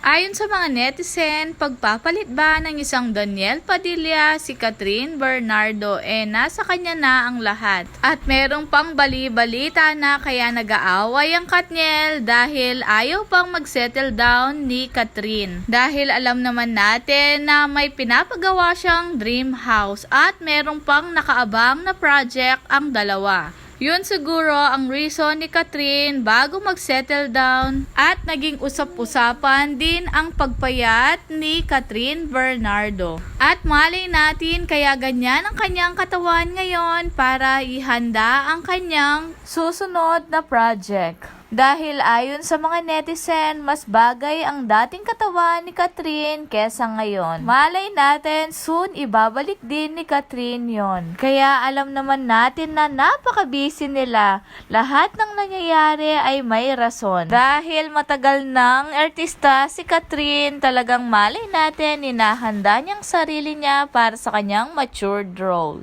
Ayon sa mga netizen, pagpapalit ba ng isang Daniel Padilla si Catherine Bernardo eh nasa kanya na ang lahat. At merong pang bali-balita na kaya nag-aaway ang Katniel dahil ayaw pang mag-settle down ni Catherine. Dahil alam naman natin na may pinapagawa siyang dream house at merong pang nakaabang na project ang dalawa. Yun siguro ang reason ni Catherine bago mag-settle down at naging usap-usapan din ang pagpayat ni Catherine Bernardo. At malay natin kaya ganyan ang kanyang katawan ngayon para ihanda ang kanyang susunod na project. Dahil ayon sa mga netizen, mas bagay ang dating katawan ni Catherine kesa ngayon. Malay natin, soon ibabalik din ni Catherine yon. Kaya alam naman natin na napaka-busy nila. Lahat ng nangyayari ay may rason. Dahil matagal ng artista si Catherine, talagang malay natin, inahanda niyang sarili niya para sa kanyang matured role.